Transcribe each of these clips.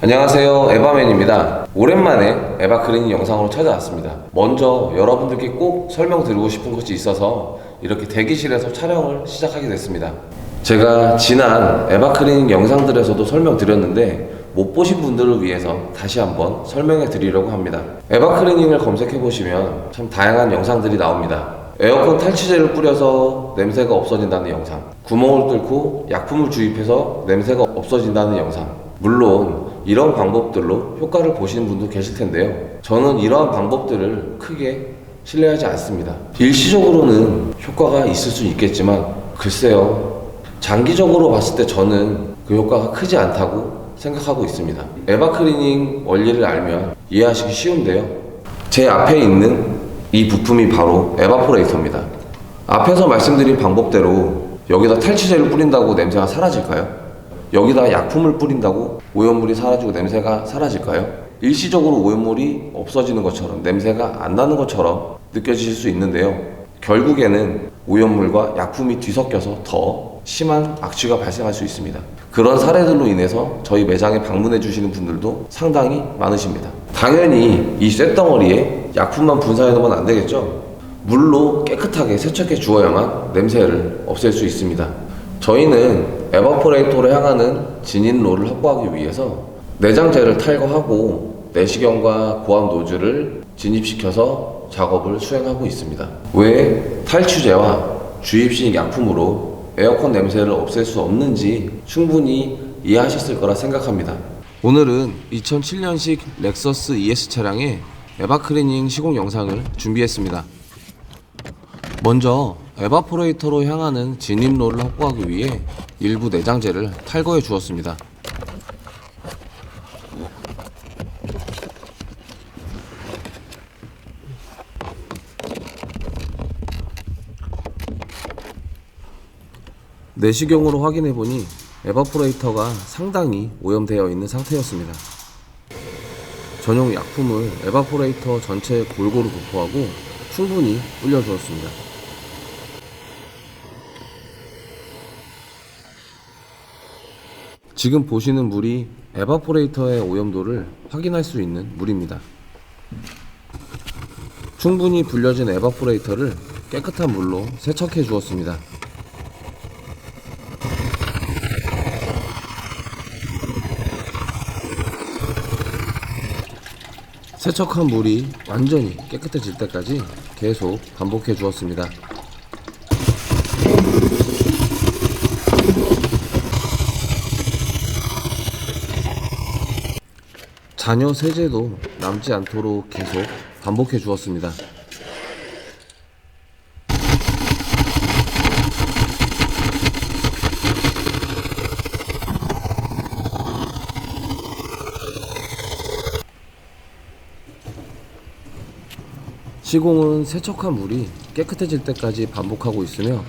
안녕하세요 에바맨입니다. 오랜만에 에바 클리닝 영상으로 찾아왔습니다. 먼저 여러분들께 꼭 설명드리고 싶은 것이 있어서 이렇게 대기실에서 촬영을 시작하게 됐습니다. 제가 지난 에바 클리닝 영상들에서도 설명드렸는데 못 보신 분들을 위해서 다시 한번 설명해 드리려고 합니다. 에바 클리닝을 검색해 보시면 참 다양한 영상들이 나옵니다. 에어컨 탈취제를 뿌려서 냄새가 없어진다는 영상 구멍을 뚫고 약품을 주입해서 냄새가 없어진다는 영상 물론 이런 방법들로 효과를 보시는 분도 계실 텐데요. 저는 이러한 방법들을 크게 신뢰하지 않습니다. 일시적으로는 효과가 있을 수 있겠지만 글쎄요. 장기적으로 봤을 때 저는 그 효과가 크지 않다고 생각하고 있습니다. 에바 클리닝 원리를 알면 이해하시기 쉬운데요. 제 앞에 있는 이 부품이 바로 에바포레이터입니다. 앞에서 말씀드린 방법대로 여기다 탈취제를 뿌린다고 냄새가 사라질까요? 여기다 약품을 뿌린다고 오염물이 사라지고 냄새가 사라질까요? 일시적으로 오염물이 없어지는 것처럼 냄새가 안 나는 것처럼 느껴지실 수 있는데요. 결국에는 오염물과 약품이 뒤섞여서 더 심한 악취가 발생할 수 있습니다. 그런 사례들로 인해서 저희 매장에 방문해 주시는 분들도 상당히 많으십니다. 당연히 이 쇳덩어리에 약품만 분사해 놓으면 안 되겠죠? 물로 깨끗하게 세척해 주어야만 냄새를 없앨 수 있습니다. 저희는 에버포레이터로 향하는 진인로를 확보하기 위해서 내장재를 탈거하고 내시경과 고압 노즐을 진입시켜서 작업을 수행하고 있습니다. 왜 탈취제와 주입식 약품으로 에어컨 냄새를 없앨 수 없는지 충분히 이해하셨을 거라 생각합니다. 오늘은 2007년식 렉서스 ES 차량의 에바클리닝 시공 영상을 준비했습니다. 먼저 에바포레이터로 향하는 진입로를 확보하기 위해 일부 내장재를 탈거해 주었습니다. 내시경으로 확인해 보니 에바포레이터가 상당히 오염되어 있는 상태였습니다. 전용 약품을 에바포레이터 전체에 골고루 도포하고 충분히 불려주었습니다. 지금 보시는 물이 에바포레이터의 오염도를 확인할 수 있는 물입니다. 충분히 불려진 에바포레이터를 깨끗한 물로 세척해 주었습니다. 세척한 물이 완전히 깨끗해질 때까지 계속 반복해 주었습니다. 잔여 세제도 남지 않도록 계속 반복해 주었습니다. 시공은 세척한 물이 깨끗해질 때까지 반복하고 있으며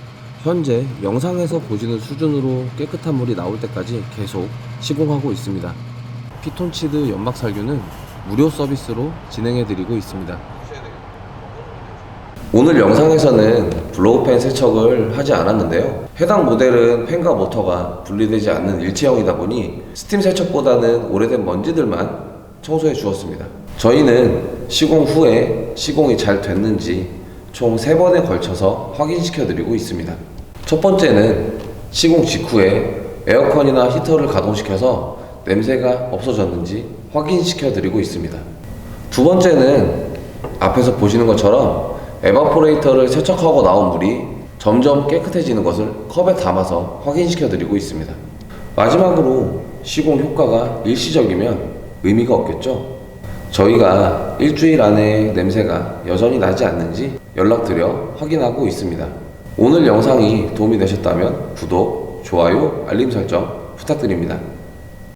현재 영상에서 보시는 수준으로 깨끗한 물이 나올 때까지 계속 시공하고 있습니다. 피톤치드 연막 살균은 무료 서비스로 진행해 드리고 있습니다. 오늘 영상에서는 블로우팬 세척을 하지 않았는데요. 해당 모델은 팬과 모터가 분리되지 않는 일체형이다 보니 스팀 세척보다는 오래된 먼지들만 청소해 주었습니다. 저희는 시공 후에 시공이 잘 됐는지 총 3번에 걸쳐서 확인시켜 드리고 있습니다. 첫 번째는 시공 직후에 에어컨이나 히터를 가동시켜서 냄새가 없어졌는지 확인시켜 드리고 있습니다. 두 번째는 앞에서 보시는 것처럼 에바포레이터를 세척하고 나온 물이 점점 깨끗해지는 것을 컵에 담아서 확인시켜 드리고 있습니다. 마지막으로 시공 효과가 일시적이면 의미가 없겠죠? 저희가 일주일 안에 냄새가 여전히 나지 않는지 연락드려 확인하고 있습니다. 오늘 영상이 도움이 되셨다면 구독, 좋아요, 알림 설정 부탁드립니다.